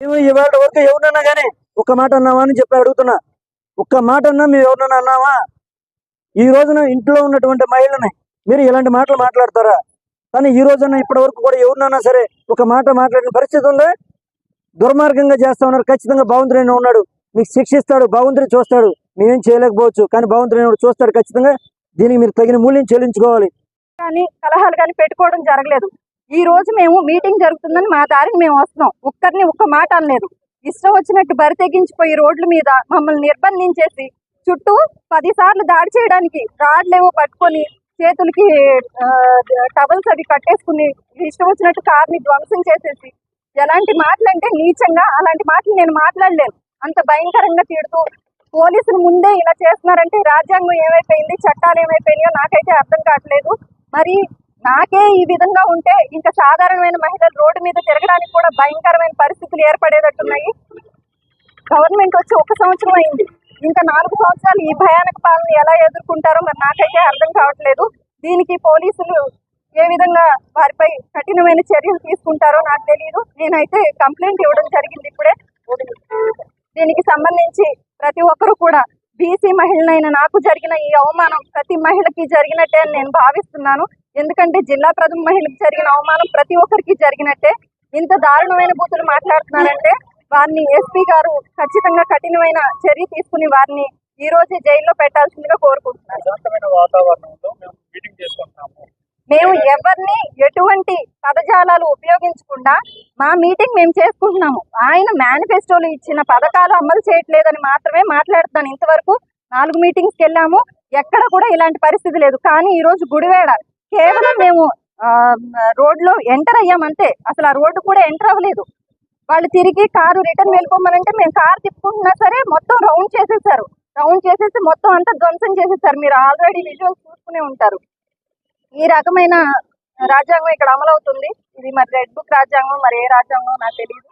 మేము ఇవాళ వరకు ఎవరినన్నా కానీ ఒక్క మాట అన్నావా అని చెప్పి అడుగుతున్నా. ఒక్క మాట అన్నా మేము ఎవరినన్నా అన్నావా ఈ రోజున ఇంట్లో ఉన్నటువంటి మహిళని మీరు ఇలాంటి మాటలు మాట్లాడతారా? కానీ ఈ రోజున ఇప్పటి వరకు కూడా ఎవరినన్నా సరే ఒక మాట మాట్లాడిన పరిస్థితి ఉందా? దుర్మార్గంగా చేస్తా ఉన్నారు. ఖచ్చితంగా భగవంతుడైన ఉన్నాడు. మీకు శిక్షిస్తాడు భగవంతుడు చూస్తాడు. మేమేం చేయలేకపోవచ్చు. కానీ భగవంతుడైన చూస్తాడు ఖచ్చితంగా. దీనికి మీరు తగిన మూల్యం చెల్లించుకోవాలి. కానీ కలహాలు కానీ పెట్టుకోవడం జరగలేదు. ఈ రోజు మేము మీటింగ్ జరుగుతుందని మా దారిని మేము వస్తున్నాం. ఒక్కరిని ఒక్క మాట అనలేదు. ఇష్టం వచ్చినట్టు బరి తెగించిపోయి రోడ్ల మీద మమ్మల్ని నిర్బంధించేసి చుట్టూ పదిసార్లు దాడి చేయడానికి రాడ్లేవో పట్టుకొని చేతులకి టవల్స్ అవి కట్టేసుకుని ఇష్టం వచ్చినట్టు కార్ని ధ్వంసం చేసేసి ఎలాంటి మాటలు అంటే నీచంగా అలాంటి మాటలు నేను మాట్లాడలేను. అంత భయంకరంగా తిడుతూ పోలీసులు ముందే ఇలా చేస్తున్నారంటే రాజ్యాంగం ఏమైపోయింది చట్టాలు ఏమైపోయినాయో నాకైతే అర్థం కావట్లేదు. మరి నాకే ఈ విధంగా ఉంటే ఇంకా సాధారణమైన మహిళలు రోడ్డు మీద తిరగడానికి కూడా భయంకరమైన పరిస్థితులు ఏర్పడేటట్టున్నాయి. గవర్నమెంట్ వచ్చి ఒక సంవత్సరం అయింది. ఇంకా నాలుగు సంవత్సరాలు ఈ భయానక పాలన ఎలా ఎదుర్కొంటారో మరి నాకైతే అర్థం కావట్లేదు. దీనికి పోలీసులు ఏ విధంగా వారిపై కఠినమైన చర్యలు తీసుకుంటారో నాకు తెలియదు నేనైతే కంప్లైంట్ ఇవ్వడం జరిగింది ఇప్పుడే. దీనికి సంబంధించి ప్రతి ఒక్కరూ కూడా బీసీ మహిళనైన నాకు జరిగిన ఈ అవమానం ప్రతి మహిళకి జరిగినట్టే అని నేను భావిస్తున్నాను. ఎందుకంటే జిల్లా ప్రథమ మహిళకి జరిగిన అవమానం ప్రతి ఒక్కరికి జరిగినట్టే. ఇంత దారుణమైన బూతులు మాట్లాడుతున్నారంటే వారిని ఎస్పీ గారు ఖచ్చితంగా కఠినమైన చర్య తీసుకుని వారిని ఈ రోజే జైల్లో పెట్టాల్సిందిగా కోరుకుంటున్నాను. మేము ఎవరిని ఎటువంటి పదజాలాలు ఉపయోగించకుండా మా మీటింగ్ మేము చేసుకుంటున్నాము. ఆయన మేనిఫెస్టోలో ఇచ్చిన పథకాలు అమలు చేయట్లేదని మాత్రమే మాట్లాడుతున్నాను. ఇంతవరకు నాలుగు మీటింగ్స్కి వెళ్ళాము. ఎక్కడ కూడా ఇలాంటి పరిస్థితి లేదు. కానీ ఈ రోజు గుడివేడ కేవలం మేము రోడ్లో ఎంటర్ అయ్యామంతే అసలు ఆ రోడ్డు కూడా ఎంటర్ అవ్వలేదు. వాళ్ళు తిరిగి కారు రిటర్న్ వెళ్ళిపోమనంటే మేము కారు తిప్పుకుంటున్నా సరే మొత్తం రౌండ్ చేసేసారు. రౌండ్ చేసేసి మొత్తం అంతా ధ్వంసం చేసేసారు. మీరు ఆల్రెడీ విజువల్స్ చూసుకునే ఉంటారు. ఈ రకమైన రాజ్యాంగం ఇక్కడ అమలవుతుంది. ఇది మరి రెడ్ బుక్ రాజ్యాంగం మరి ఏ రాజ్యాంగం నాకు తెలియదు